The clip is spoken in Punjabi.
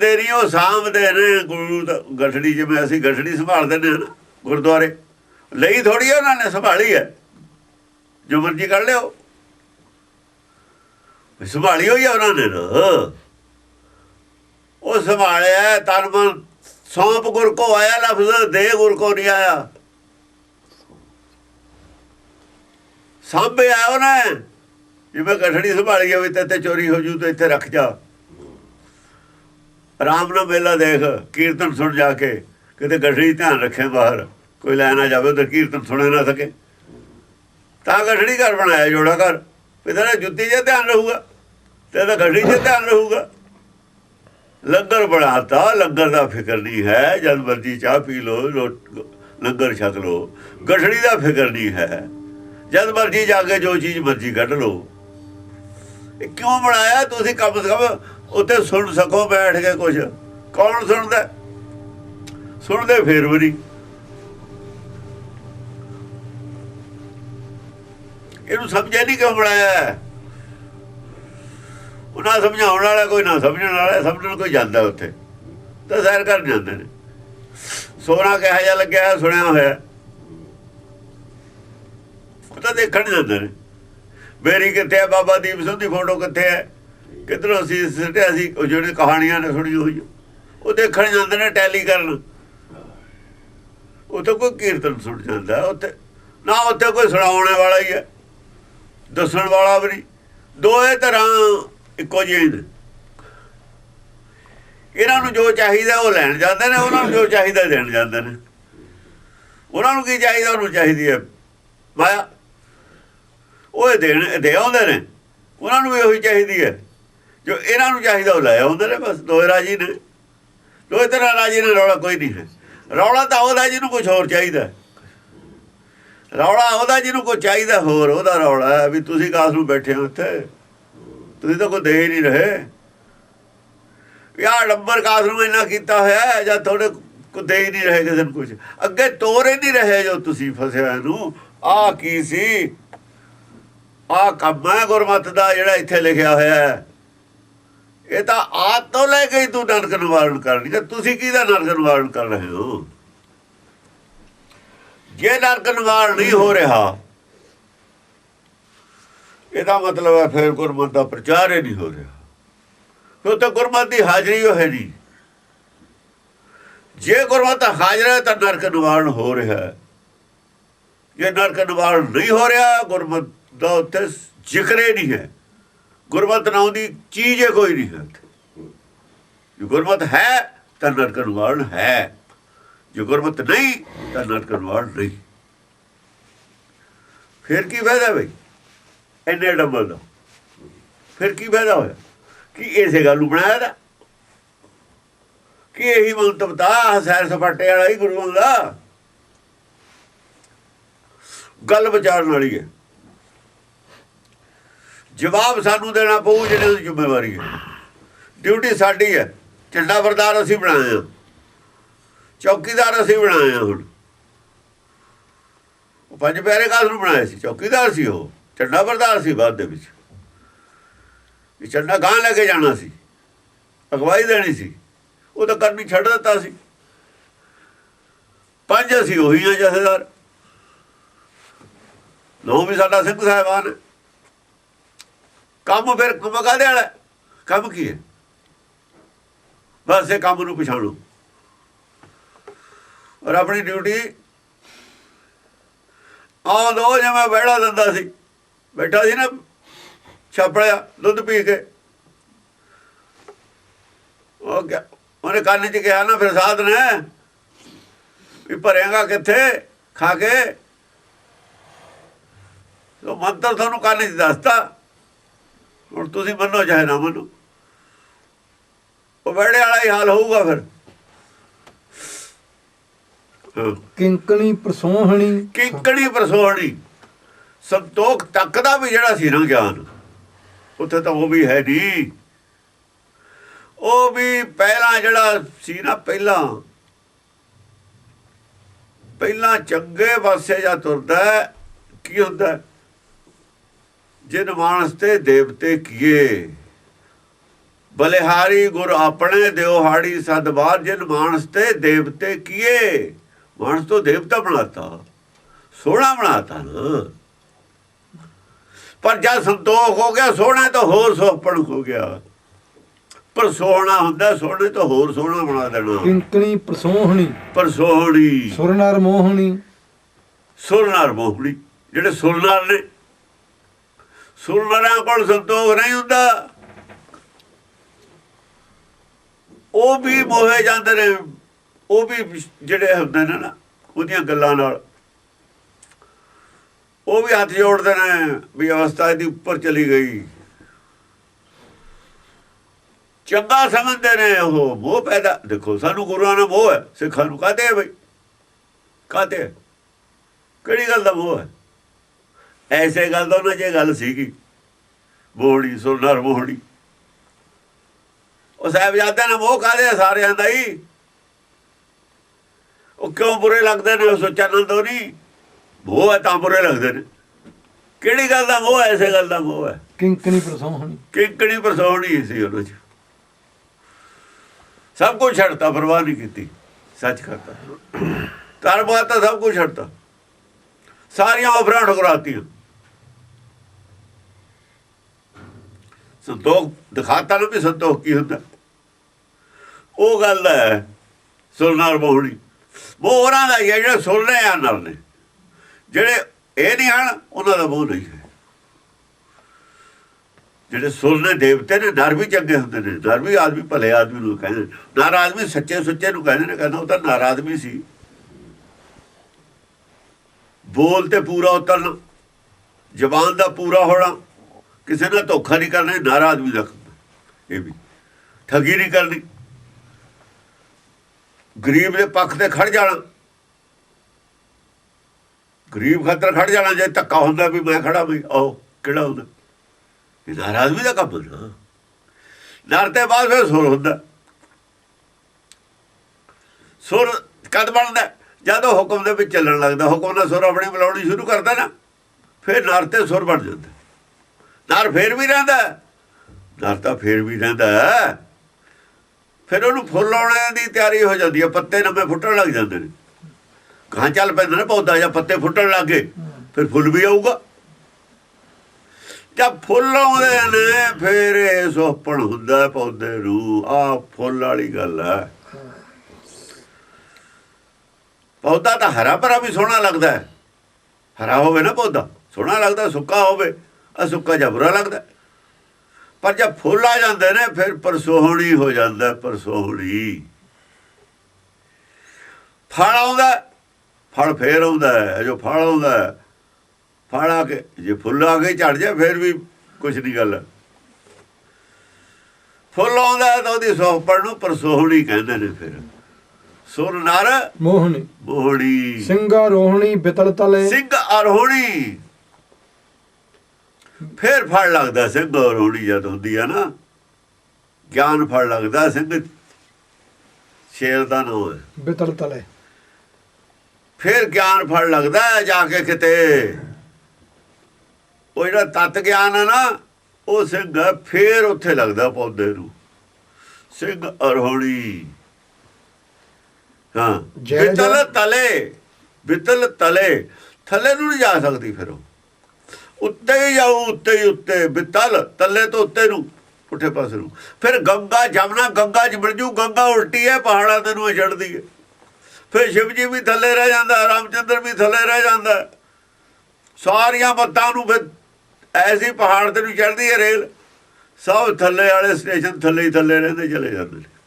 ਦਿੰਦੇ ਨਹੀਂ ਉਹ ਸਾਂਭਦੇ ਨੇ ਗੁਰੂ ਦਾ ਗਠੜੀ ਜਿਵੇਂ ਅਸੀਂ ਗਠੜੀ ਸੰਭਾਲਦੇ ਨੇ ਨਾ, ਗੁਰਦੁਆਰੇ। ਲਈ ਥੋੜੀ ਉਹਨਾਂ ਨੇ ਸੰਭਾਲੀ ਹੈ। ਜੋ ਮਰਜ਼ੀ ਕਰ ਲਿਓ। ਸੰਭਾਲੀ ਹੋਈ ਆ ਉਹਨਾਂ ਨੇ ਉਹ ਸੰਭਾਲਿਆ, ਤਨ ਮਨ ਸੌਂਪ ਗੁਰ ਕੋ ਆਇਆ ਲਫ਼ਜ਼, ਦੇ ਗੁਰ ਕੋ ਨਹੀਂ ਆਇਆ। ਸਾਂਭਿਆ ਉਹਨੇ। ਜਿਵੇਂ ਗਠੜੀ ਸੰਭਾਲੀ ਹੋਵੇ ਤੇ ਤੇ ਚੋਰੀ ਹੋ ਜੂ, ਤੇ ਇੱਥੇ ਰੱਖ ਜਾ। ਆਰਾਮ ਨਾਲ ਮੇਲਾ ਦੇਖ, ਕੀਰਤਨ ਸੁਣ ਜਾ ਕੇ, ਕਿਤੇ ਗਠੜੀ ਧਿਆਨ ਰੱਖੇ ਬਾਹਰ, ਕੋਈ ਲੈ ਨਾ ਜਾਵੇ, ਉਧਰ ਕੀਰਤਨ ਸੁਣੇ ਨਾ ਸਕੇ। ਤਾਂ ਗਠੜੀ ਘਰ ਬਣਾਇਆ, ਜੋੜਾ ਘਰ। ਇਹਦਾ ਜੁੱਤੀ 'ਚ ਧਿਆਨ ਰਹੂਗਾ, ਤੇ ਇਹਦਾ ਗਠੜੀ 'ਚ ਧਿਆਨ ਰਹੂਗਾ। ਲੰਗਰ ਬਣਾਤਾ, ਲੰਗਰ ਦਾ ਫਿਕਰ ਨਹੀਂ ਹੈ, ਜਦ ਮਰਜ਼ੀ ਚਾਹ ਪੀ ਲੋ ਲੰਗਰ ਛਕ ਲੋ ਗਠੜੀ ਦਾ ਫਿਕਰ ਨਹੀਂ ਹੈ। ਜਦ ਮਰਜ਼ੀ ਜਾ ਕੇ ਜੋ ਚੀਜ਼ ਮਰਜ਼ੀ ਕੱਢ ਲੋ ਇਹ ਕਿਉਂ ਬਣਾਇਆ? ਤੁਸੀਂ ਕਮ ਸੇ ਕਮ ਉੱਥੇ ਸੁਣ ਸਕੋ, ਬੈਠ ਕੇ ਕੁਝ ਕੌਣ ਸੁਣਦਾ? ਸੁਣਦੇ ਫੇਰ ਵੀ ਨਹੀਂ। ਇਹਨੂੰ ਸਮਝਿਆ ਨਹੀਂ ਕਿਉਂ ਬਣਾਇਆ ਹੈ? ਉਹ ਨਾ ਸਮਝਾਉਣ ਵਾਲਾ ਕੋਈ, ਨਾ ਸਮਝਣ ਵਾਲਾ, ਸਮਝਣ ਕੋਈ ਜਾਂਦਾ ਉੱਥੇ। ਤਾਂ ਸੈਰ ਕਰਨ ਜਾਂਦੇ ਨੇ। ਸੋਨਾ ਕਿਹਾ ਜਾ ਲੱਗਿਆ, ਸੁਣਿਆ ਹੋਇਆ। ਉਹ ਤਾਂ ਦੇਖਣ ਜਾਂਦੇ ਨੇ। ਮੇਰੀ ਕਿੱਥੇ ਹੈ ਬਾਬਾ ਦੀਪ ਸਿੰਘ ਦੀ ਫੋਟੋ ਕਿੱਥੇ ਹੈ? ਕਿੱਧਰੋਂ ਅਸੀਂ ਸਿੱਟਿਆ ਸੀ, ਉਹ ਜਿਹੜੇ ਕਹਾਣੀਆਂ ਨੇ ਸੁਣੀ ਹੋਈ ਉਹ ਦੇਖਣ ਜਾਂਦੇ ਨੇ ਟੈਲੀ ਕਰਨ। ਉੱਥੇ ਕੋਈ ਕੀਰਤਨ ਸੁਣ ਜਾਂਦਾ, ਉੱਥੇ ਨਾ ਉੱਥੇ ਕੋਈ ਸੁਣਾਉਣ ਵਾਲਾ ਹੀ ਹੈ, ਦੱਸਣ ਵਾਲਾ ਵੀ ਨਹੀਂ। ਦੋਏ ਤਰ੍ਹਾਂ ਇੱਕੋ ਜਿਹੇ ਨੇ। ਇਹਨਾਂ ਨੂੰ ਜੋ ਚਾਹੀਦਾ ਉਹ ਲੈਣ ਜਾਂਦੇ ਨੇ, ਉਹਨਾਂ ਨੂੰ ਜੋ ਚਾਹੀਦਾ ਦੇਣ ਜਾਂਦੇ ਨੇ। ਉਹਨਾਂ ਨੂੰ ਕੀ ਚਾਹੀਦਾ, ਉਹਨੂੰ ਚਾਹੀਦੀ ਹੈ ਮਾਇਆ। ਉਹ ਇਹ ਦੇਣ ਦੇ ਆਉਂਦੇ ਨੇ। ਉਹਨਾਂ ਨੂੰ ਇਹੋ ਹੀ ਚਾਹੀਦੀ ਹੈ। ਜੋ ਇਹਨਾਂ ਨੂੰ ਚਾਹੀਦਾ ਉਹ ਲੈ ਆਉਂਦੇ ਨੇ ਬਸ, ਦੋਏ ਰਾਜੀ ਨੇ। ਦੋਏ ਤਰ੍ਹਾਂ ਰਾਜੀ ਨੇ, ਰੌਲਾ ਕੋਈ ਨਹੀਂ ਹੈ ਰੌਲਾ ਤਾਂ ਉਹਦਾ ਜਿਹਨੂੰ ਕੁਝ ਹੋਰ ਚਾਹੀਦਾ। ਰੌਲਾ ਉਹਦਾ ਜਿਹਨੂੰ ਕੋਈ ਚਾਹੀਦਾ ਹੋਰ, ਉਹਦਾ ਰੌਲਾ ਹੈ ਵੀ ਤੁਸੀਂ ਕਾਸ ਨੂੰ ਬੈਠੇ ਹੋ ਉੱਥੇ ਤੁਸੀਂ ਤਾਂ ਕੋਈ ਦੇ ਹੀ ਨਹੀਂ ਰਹੇ। ਯਾਰ ਨੰਬਰ ਕਾਸ ਨੂੰ ਇੰਨਾ ਕੀਤਾ ਹੋਇਆ ਜਾਂ ਤੁਹਾਡੇ ਕੋ ਦੇ ਹੀ ਨਹੀਂ ਰਹੇ ਕਿਸੇ ਨੂੰ ਕੁਝ ਅੱਗੇ ਤੋਰੇ ਨਹੀਂ ਰਹੇ ਜੋ ਤੁਸੀਂ ਫਸਿਆ ਨੂੰ ਆ ਕੀ ਸੀ? ਆ ਕੰਮ ਹੈ ਗੁਰਮਤ ਦਾ ਜਿਹੜਾ ਇੱਥੇ ਲਿਖਿਆ ਹੋਇਆ ਹੈ। ਇਹ ਤਾਂ ਆਪ ਤੋਂ ਲੈ ਕੇ ਤੂੰ ਨਰਕ ਨਿਵਾਰਨ ਕਰਨੀ ਤੇ ਤੁਸੀਂ ਕਿਹਦਾ ਨਰਕ ਨਿਵਾਰਨ ਕਰ ਰਹੇ ਹੋ? ਜੇ ਨਰਕ ਨਿਵਾਰਨ ਨਹੀਂ ਹੋ ਰਿਹਾ, ਇਹਦਾ ਮਤਲਬ ਹੈ ਫਿਰ ਗੁਰਮਤ ਦਾ ਪ੍ਰਚਾਰ ਹੀ ਨਹੀਂ ਹੋ ਰਿਹਾ। ਫਿਰ ਤਾਂ ਗੁਰਮਤ ਦੀ ਹਾਜ਼ਰੀ ਹੋ ਹੈ ਨਹੀਂ ਜੇ ਗੁਰਮਤ ਹਾਜ਼ਰ ਹੈ ਤਾਂ ਨਰਕ ਨਿਵਾਰਨ ਹੋ ਰਿਹਾ ਹੈ। ਜੇ ਨਰਕ ਨਿਵਾਰਨ ਨਹੀਂ ਹੋ ਰਿਹਾ, ਗੁਰਮਤ ਦਾ ਉੱਥੇ ਜ਼ਿਕਰ ਹੀ ਨਹੀਂ ਹੈ। ਗੁਰਮਤ ਨਾਮ ਦੀ ਚੀਜ਼ ਹੀ ਕੋਈ ਨਹੀਂ ਹੈ ਉੱਥੇ। ਜੇ ਗੁਰਮਤ ਹੈ, ਤਾਂ ਨਰਕ ਨਿਵਾਰਨ ਹੈ। ਜੇ ਗੁਰਮਤ ਨਹੀਂ, ਤਾਂ ਨਰਕ ਨਿਵਾਰਨ ਨਹੀਂ। ਫਿਰ ਕੀ ਫਾਇਦਾ ਬਈ? ਇੰਨੇ ਡੰਬਲ ਦਾ। ਫਿਰ ਕੀ ਫਾਇਦਾ ਹੋਇਆ? ਕਿ ਇਸੇ ਗੱਲ ਨੂੰ ਬਣਾਇਆ ਦਾ ਕਿ ਇਹੀ ਮੰਤਵਤਾ ਸੈਰ ਸਪਾਟੇ ਵਾਲਾ ਹੀ ਗੁਰੂਆਂ ਦਾ ਗੱਲ ਵਿਚਾਰਨ ਵਾਲੀ ਹੈ। ਜਵਾਬ ਸਾਨੂੰ ਦੇਣਾ ਪਊ ਜਿਹੜੇ ਦੀ ਜ਼ਿੰਮੇਵਾਰੀ ਹੈ। ਡਿਊਟੀ ਸਾਡੀ ਹੈ। ਝੰਡਾ ਬਰਦਾਰ ਅਸੀਂ ਬਣਾਏ ਆ ਚੌਕੀਦਾਰ ਅਸੀਂ ਬਣਾਏ ਆ ਹੁਣ। ਉਹ ਪੰਜ ਪਿਆਰੇ ਕਾਸ ਨੂੰ ਬਣਾਏ ਸੀ? ਚੌਕੀਦਾਰ ਸੀ ਉਹ। ਝੰਡਾ ਬਰਦਾਰ ਸੀ ਬਾਅਦ ਦੇ ਵਿੱਚ। ਇਹ ਝੰਡਾ ਗਾਂ ਲੈ ਕੇ ਜਾਣਾ ਸੀ। ਅਗਵਾਈ ਦੇਣੀ ਸੀ। ਉਹ ਤਾਂ ਕਰਨੀ ਛੱਡ ਦਿੱਤਾ ਸੀ। ਪੰਜ ਅਸੀਂ ਉਹੀ ਆ ਜਥੇਦਾਰ। ਨੌ ਵੀ ਸਾਡਾ ਸਿੰਘ ਸਾਹਿਬਾਨ ਕੰਮ ਫਿਰ ਕੰਮ ਵਾਲਾ? ਕੰਮ ਕੀ ਹੈ? ਬਸ ਇਹ ਕੰਮ ਨੂੰ ਪਛਾਣੋ। ਔਰ ਆਪਣੀ ਡਿਊਟੀ ਆ ਦੋ ਜਿਵੇਂ ਬਹਿੜਾ ਦਿੰਦਾ ਸੀ। ਬੈਠਾ ਸੀ ਨਾ ਛਾਪੜਿਆ ਦੁੱਧ ਪੀ ਕੇ। ਉਹ ਗਿਆ, ਉਹਨੇ ਕੰਨ 'ਚ ਕਿਹਾ ਨਾ ਫਿਰ ਸਾਧ ਨੇ ਵੀ ਭਰੇਗਾ ਕਿੱਥੇ? ਖਾ ਕੇ। ਉਹ ਮੰਤਰ ਤੁਹਾਨੂੰ ਕੰਨ 'ਚ ਦੱਸਤਾ। ਹੁਣ ਤੁਸੀਂ ਮੰਨੋ ਚਾਹੇ ਨਾ ਮੰਨੋ। ਉਹ ਬਹਿੜੇ ਵਾਲਾ ਹੀ ਹਾਲ ਹੋਊਗਾ ਫਿਰ। ਕਿੰਕਣੀ ਪ੍ਰਸੋਹਣੀ। ਕਿੰਕਣੀ ਪਰਸੋਹਣੀ। ਸੰਤੋਖ ਤੱਕ ਦਾ ਵੀ ਜਿਹੜਾ ਸੀ ਨਾ ਗਿਆਨ ਉੱਥੇ ਤਾਂ ਉਹ ਵੀ ਹੈ ਨਹੀਂ। ਉਹ ਵੀ ਪਹਿਲਾਂ ਜਿਹੜਾ ਸੀ ਨਾ ਪਹਿਲਾਂ। ਪਹਿਲਾਂ ਚੰਗੇ ਪਾਸੇ ਜਾਂ ਤੁਰਦਾ ਕੀ ਹੁੰਦਾ? ਜਿਨ ਮਾਨਸ ਤੇ ਦੇਵਤੇ ਕੀਏ। ਬਲਿਹਾਰੀ ਗੁਰ ਆਪਣੇ ਦਿਓ ਹਾੜੀ ਸਦਬਾਰ ਜਿਨ ਮਾਨਸ ਤੇ ਦੇਵਤੇ ਕੀਏ। ਮਾਨਸ ਤੋਂ ਦੇਵਤਾ ਬਣਾਤਾ ਸੋਹਣਾ ਬਣਾਤਾ ਨਾ। ਪਰ ਜਦ ਸੰਤੋਖ ਹੋ ਗਿਆ ਸੋਹਣਾ ਤਾਂ ਹੋਰ ਸੋਹਪਣ ਹੋ ਗਿਆ। ਪਰ ਸੋਹਣਾ ਹੁੰਦਾ ਸੋਹਣੇ ਤੋਂ ਹੋਰ ਸੋਹਣਾ ਬਣਾ ਦੇਣਾ। ਕਿੰਕਣੀ ਪ੍ਰਸੋਹਣੀ ਪਰ ਸੋਹਣੀ ਸੁਰ ਨਰ ਮੋਹਣੀ। ਸੁਰਨਾਰ ਮੋਹਣੀ ਜਿਹੜੇ ਸੁਰਨਾਰ ਨੇ। ਸੁਰਨਾਰਾਂ ਕੋਲ ਸੰਤੋਖ ਨਹੀਂ ਹੁੰਦਾ। ਉਹ ਵੀ ਮੋਹੇ ਜਾਂਦੇ ਨੇ, ਉਹ ਵੀ ਜਿਹੜੇ ਹੁੰਦੇ ਨੇ ਨਾ, ਉਹਦੀਆਂ ਗੱਲਾਂ ਨਾਲ। ਉਹ ਵੀ ਹੱਥ ਜੋੜਦੇ ਨੇ ਵੀ ਅਵਸਥਾ ਇਹਦੀ ਉੱਪਰ ਚਲੀ ਗਈ। ਚੰਗਾ ਸਮਝਦੇ ਨੇ ਉਹ, ਮੋਹ ਪੈਦਾ। ਦੇਖੋ, ਸਾਨੂੰ ਗੁਰੂਆਂ ਨਾਲ ਮੋਹ ਹੈ, ਸਿੱਖਾਂ ਨੂੰ ਕਹਤੇ ਬਈ? ਕਹਤੇ ਹੈ ਕਿਹੜੀ ਗੱਲ ਦਾ ਮੋਹ ਹੈ? ਐਸੇ ਗੱਲ ਦਾ ਉਹਨਾਂ ਜੇ ਗੱਲ ਸੀਗੀ। ਮੋਹਣੀ ਸੁਣਨਰ ਮੋਹਣੀ ਉਹ ਸਾਹਿਬ ਜਾਂਦੇ ਨੇ ਮੋਹ ਕਾਦੇ ਸਾਰਿਆਂ ਦਾ ਹੀ। ਉਹ ਕਿਉਂ ਬੁਰੇ ਲੱਗਦੇ ਨੇ ਉਹ ਸੋਚਾਨੰਦੋ ਨਹੀਂ। ਮੋਹ ਹੈ ਤਾਂ ਬੁਰੇ ਲੱਗਦੇ ਨੇ। ਕਿਹੜੀ ਗੱਲ ਦਾ ਮੋਹ ਐਸੇ ਗੱਲ ਦਾ ਮੋਹ ਹੈ। ਕਿੰਕਣੀ ਪ੍ਰਸੋਹਣੀ ਕਿੰਕਣੀ ਪਰਸੌਣੀ ਸੀ ਉਹਨਾਂ 'ਚ। ਸਭ ਕੁਝ ਛੱਡਤਾ ਪਰਵਾਹ ਨਹੀਂ ਕੀਤੀ। ਸੱਚ ਕਰਤਾ। ਤਰ ਬਾਤ ਤਾਂ ਸਭ ਕੁਝ ਛੱਡਤਾ। ਸਾਰੀਆਂ ਆਫਰਾਂ ਠੁਕਰਾਤੀਆਂ ਸੰਤੋਖ ਦਿਖਾਤਾ ਨੂੰ ਵੀ ਸੰਤੋਖ ਕੀ ਹੁੰਦਾ। ਉਹ ਗੱਲ ਹੈ ਸੁਣਨਾਰ ਮੋਹਣੀ। ਉਹ ਉਹਨਾਂ ਦਾ ਹੀ ਹੈ ਜਿਹੜੇ ਸੁਣਨੇ ਆ ਨਾਲ ਨੇ, ਜਿਹੜੇ ਇਹ ਨਹੀਂ ਹਨ, ਉਹਨਾਂ ਦਾ ਮੋਹ ਨਹੀਂ ਹੈ। ਜਿਹੜੇ ਸੁਰਨੇ ਦੇਵਤੇ ਨੇ, ਨਰ ਵੀ ਚੰਗੇ ਹੁੰਦੇ ਨੇ। ਨਰ ਵੀ ਆਦਮੀ, ਭਲੇ ਆਦਮੀ ਨੂੰ ਕਹਿੰਦੇ ਨੇ। ਨਰ ਆਦਮੀ ਸੱਚੇ ਸੁੱਚੇ ਨੂੰ ਕਹਿੰਦੇ ਨੇ, ਕਹਿੰਦਾ ਉਹ ਤਾਂ ਨਰ ਆਦਮੀ ਸੀ। ਬੋਲ ਤੇ ਪੂਰਾ ਉਤਰਨਾ, ਜ਼ਬਾਨ ਦਾ ਪੂਰਾ ਹੋਣਾ। ਕਿਸੇ ਨਾਲ ਧੋਖਾ ਨਹੀਂ ਕਰਨਾ, ਇਹ ਆਦਮੀ ਦਾ ਕੰਮ ਇਹ ਵੀ। ਠੱਗੀ ਨਹੀਂ ਕਰਨੀ। ਗਰੀਬ ਦੇ ਪੱਖ ਤੇ ਖੜ ਜਾਣਾ। ਗਰੀਬ ਖਾਤਰ ਖੜ ਜਾਣਾ, ਜੇ ਧੱਕਾ ਹੁੰਦਾ ਵੀ ਮੈਂ ਖੜਾ ਵੀ, ਆਓ, ਕਿਹੜਾ ਹੁੰਦਾ? ਇਹ ਨਰ ਆਦਮੀ ਦਾ ਕੰਮ ਹੈ ਨਾ ਨਰ ਤੇ ਬਾਅਦ ਫਿਰ ਸੁਰ ਹੁੰਦਾ। ਸੁਰ ਕਦ ਬਣਦਾ? ਜਦੋਂ ਹੁਕਮ ਦੇ ਵਿੱਚ ਚੱਲਣ ਲੱਗਦਾ। ਹੁਕਮ ਦਾ ਸੁਰ ਆਪਣੀ ਬੁਲਾਉਣੀ ਸ਼ੁਰੂ ਕਰਦਾ ਨਾ, ਫਿਰ ਨਰ ਤੇ ਸੁਰ ਬਣ ਜਾਂਦਾ। ਨਰ ਫਿਰ ਵੀ ਰਹਿੰਦਾ ਨਰ ਤਾਂ ਫੇਰ ਵੀ ਰਹਿੰਦਾ ਫਿਰ ਉਹਨੂੰ ਫੁੱਲ ਆਉਣੇ ਦੀ ਤਿਆਰੀ ਹੋ ਜਾਂਦੀ ਹੈ, ਪੱਤੇ ਨਵੇਂ ਫੁੱਟਣ ਲੱਗ ਜਾਂਦੇ ਨੇ। ਗਾਂ ਚੱਲ ਪੈਂਦਾ ਨਾ ਪੌਦਾ ਜਾਂ ਪੱਤੇ ਫੁੱਟਣ ਲੱਗ ਗਏ, ਫਿਰ ਫੁੱਲ ਵੀ ਆਊਗਾ। ਜਦ ਫੁੱਲ ਆਉਂਦੇ ਨੇ, ਫਿਰ ਇਹ ਸੋਪਣ ਹੁੰਦਾ ਪੌਦੇ ਨੂੰ। ਆ ਫੁੱਲ ਵਾਲੀ ਗੱਲ ਹੈ। ਪੌਦਾ ਤਾਂ ਹਰਾ ਭਰਾ ਵੀ ਸੋਹਣਾ ਲੱਗਦਾ ਹੈ। ਹਰਾ ਹੋਵੇ ਨਾ ਪੌਦਾ, ਸੋਹਣਾ ਲੱਗਦਾ, ਸੁੱਕਾ ਹੋਵੇ। ਆ ਸੁੱਕਾ ਜਿਹਾ ਬੁਰਾ ਲੱਗਦਾ। ਪਰ ਜਦ ਫੁੱਲ ਆ ਜਾਂਦੇ ਨੇ ਫਿਰ ਪਰਸੋਹਣੀ ਹੋ ਜਾਂਦਾ ਪਰਸੋਹਣੀ। ਫਲ ਆਉਂਦਾ ਫਲ ਫੇਰ ਆਉਂਦਾ ਜੋ ਫਲ ਆਉਂਦਾ ਫਲ ਆ ਕੇ ਜੇ ਫੁੱਲ ਆ ਕੇ ਝੜ ਜਾ ਫਿਰ ਵੀ ਕੁਛ ਨਹੀਂ ਗੱਲ। ਫੁੱਲ ਆਉਂਦਾ ਤਾਂ ਉਹਦੀ ਸੋਹਪੜ ਨੂੰ ਪਰਸੋਹਣੀ ਕਹਿੰਦੇ ਨੇ ਫਿਰ। ਸੁਰ ਨਰ ਮੋਹਣੀ। ਮੋਹਣੀ। ਸਿੰਘਾ ਰੋਹਣੀ ਬਿਤਲ ਤਲੇ। ਸਿੰਘ ਅਰੋਹਣੀ ਫੇਰ ਫੜ ਲੱਗਦਾ ਸਿੰਘ ਅਰੋਹਣੀ ਜਦ ਹੁੰਦੀ ਆ ਨਾ। ਗਿਆਨ ਫੜ ਲੱਗਦਾ ਸਿੰਘ। ਸ਼ੇਰ ਦਾ ਨਾਮ ਹੈ ਬਿਤਲ ਤਲੇ। ਫਿਰ ਗਿਆਨ ਫੜ ਲੱਗਦਾ ਹੈ ਜਾ ਕੇ ਕਿਤੇ। ਉਹ ਜਿਹੜਾ ਤਤ ਗਿਆਨ ਹੈ ਨਾ ਉਹ ਸਿੰਘ ਫਿਰ ਉੱਥੇ ਲੱਗਦਾ ਪੌਦੇ ਨੂੰ। ਸਿੰਘ ਅਰੋਹਣੀ। ਹਾਂ। ਬਿਤਲ ਤਲੇ ਬਿਤਲ ਤਲੇ। ਥੱਲੇ ਨੂੰ ਨਹੀਂ ਜਾ ਸਕਦੀ ਫਿਰ ਉਹ। ਉੱਤੇ ਹੀ ਜਾਊ, ਉੱਤੇ ਹੀ ਉੱਤੇ। ਬਿਤਲ ਤੱਲੇ ਤੋਂ ਉੱਤੇ ਨੂੰ, ਪੁੱਠੇ ਪਾਸੇ ਨੂੰ। ਫਿਰ ਗੰਗਾ ਜਮਨਾ ਗੰਗਾ ਚ ਮਿਲ ਗੰਗਾ ਉਲਟੀ ਹੈ ਪਹਾੜਾਂ ਤੇ ਨੂੰ ਛੱਡਦੀ ਹੈ ਫਿਰ ਸ਼ਿਵ ਜੀ ਵੀ ਥੱਲੇ ਰਹਿ ਜਾਂਦਾ, ਰਾਮਚੰਦਰ ਵੀ ਥੱਲੇ ਰਹਿ ਜਾਂਦਾ। ਸਾਰੀਆਂ ਮੱਤਾਂ ਨੂੰ ਫਿਰ ਐਸੀ ਪਹਾੜ ਤੇ ਨੂੰ ਚੜਦੀ ਹੈ ਰੇਲ। ਸਭ ਥੱਲੇ ਵਾਲੇ ਸਟੇਸ਼ਨ ਥੱਲੇ ਹੀ ਥੱਲੇ ਰਹਿੰਦੇ, ਚਲੇ ਜਾਂਦੇ ਨੇ।